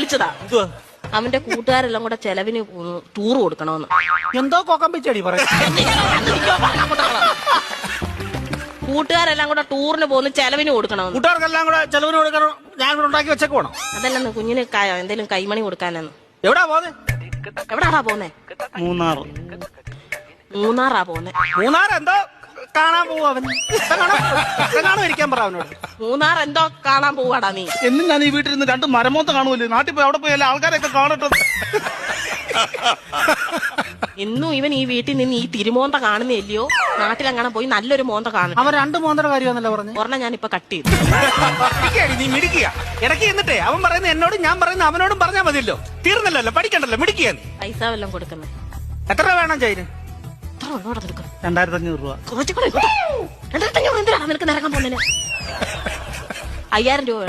വിളിച്ചതാ. അവന്റെ കൂട്ടുകാരെല്ലാം കൂടെ ചെലവിന് ടൂർ കൊടുക്കണമെന്ന്. എന്തോ കൊക്കം പിച്ചടി കൂട്ടുകാരെല്ലാം കൂടെ ടൂറിന് പോകുന്ന ചെലവിന് കൊടുക്കണമെന്ന്. കൂട്ടുകാർക്കെല്ലാം കൂടെ ചെലവിന് കൊടുക്കണം? ഞാൻ കൂടെ ഉണ്ടാക്കി വെച്ചേക്ക് പോണം. അതല്ലെന്ന് കുഞ്ഞിന് എന്തെങ്കിലും എന്തേലും കൈമണി കൊടുക്കാനെന്ന്. എവിടാ പോന്നെ? എവിടാടാ പോന്നെ? മൂന്നാർ മൂന്നാറാ പോന്നെ. മൂന്നാർ എന്തോ കാണാൻ പോവും അവൻ. കാണാൻ ഇരിക്കാൻ പറ അവനോട്. മൂന്നാർ എന്തോ കാണാൻ പോവാടാ നീ. എന്നും ഞാൻ ഈ വീട്ടിൽ നിന്ന് രണ്ട് മരമോത്ത കാണുമല്ലേ. നാട്ടിൽ പോയി അവിടെ പോയി ആൾക്കാരൊക്കെ ആൾക്കാരെയൊക്കെ കാണട്ടെ. ഇന്നും ഇവൻ ഈ വീട്ടിൽ നിന്ന് ഈ തിരുമോന്ത കാണുന്നില്ലയോ? നാട്ടിലങ്ങനെ പോയി നല്ലൊരു മോന്ത കാണും. അവൻ രണ്ട് മോന്തയുടെ കാര്യമാണല്ലോ പറഞ്ഞു? ഒരെണ്ണം ഞാൻ ഇപ്പൊ കട്ട് ചെയ്തു. നീ ഇടയ്ക്ക് എന്നിട്ടേ അവൻ പറയുന്ന എന്നോട് ഞാൻ പറയുന്ന അവനോടും പറഞ്ഞാൽ മതിയല്ലോ. തീർന്നല്ലോ പഠിക്കണ്ടല്ലോ മിടിക്കുക നീ. പൈസ വല്ലതും കൊടുക്കുന്നത് എത്ര വേണം ചൈന് എത്ര ഉള്ളോടെ നിൽക്കുന്നു രണ്ടായിരത്തി അഞ്ഞൂറ് രൂപ. കുറച്ചും കൂടെ ഇങ്ങോട്ട്. എന്തിനാണ് നിനക്ക് നിരക്കാൻ പോകുന്നതിന്? അയ്യായിരം രൂപ